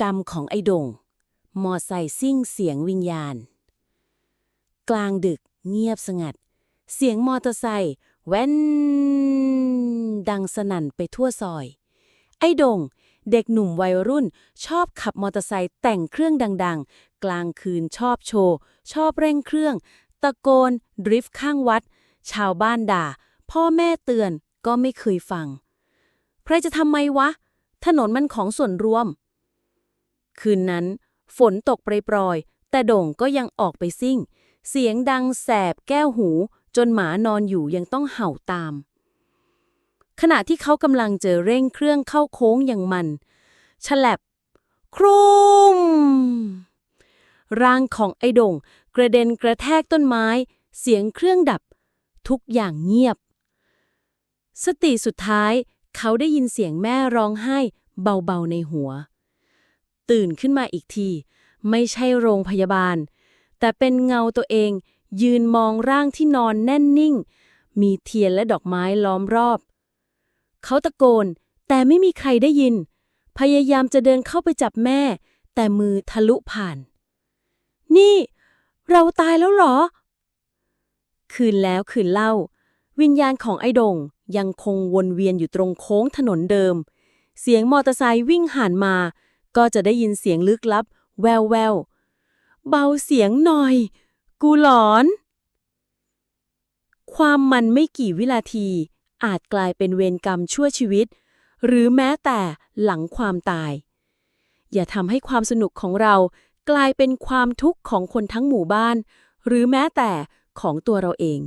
กรรมของไอ้ดง มอไซซิ่งเสียงวิญญาณ กลางดึกเงียบสงัด เสียงมอเตอร์ไซค์แว้น ดังสนั่นไปทั่วซอย ไอ้ดง เด็กหนุ่มวัยรุ่นชอบขับมอเตอร์ไซค์แต่งเครื่องดัง ๆ กลางคืนชอบโชว์ ชอบเร่งเครื่อง ตะโกน ดริฟต์ข้างวัด ชาวบ้านด่า พ่อแม่เตือนก็ไม่เคยฟัง ใครจะทำไมวะ ถนนมันของส่วนรวม คืนนั้น ฝนตกปรยๆ แต่โด่งก็ยังออกไปซิ่ง เสียงดังแสบแก้วหู จนหมานอนอยู่ยังต้องเห่าตาม ขณะที่เขากำลังเจอเร่งเครื่องเข้าโค้งอย่างมันฉลับ ครุมร่างของไอ้โด่งกระเด็นกระแทกต้นไม้ เสียงเครื่องดับ ทุกอย่างเงียบ สติสุดท้ายเขาได้ยินเสียงแม่ร้องไห้เบาๆในหัว ตื่นขึ้นมาอีกที ไม่ใช่โรงพยาบาล แต่เป็นเงาตัวเอง ยืนมองร่างที่นอนแน่นนิ่ง มีเทียนและดอกไม้ล้อมรอบ เขาตะโกน แต่ไม่มีใครได้ยิน พยายามจะเดินเข้าไปจับแม่ แต่มือทะลุผ่าน นี่ เราตายแล้วเหรอ คืนแล้วคืนเล่า วิญญาณของไอ้ดงยังคงวนเวียนอยู่ตรงโค้งถนนเดิม เสียงมอเตอร์ไซค์วิ่งผ่านมา ก็จะได้ยินเสียงลึกลับ แววแววเบาเสียงหน่อย กูหลอน ความมันไม่กี่วินาที อาจกลายเป็นเวรกรรมชั่วชีวิต หรือแม้แต่หลังความตาย อย่าทำให้ความสนุกของเรากลายเป็นความทุกข์ของคนทั้งหมู่บ้าน หรือแม้แต่ของตัวเราเอง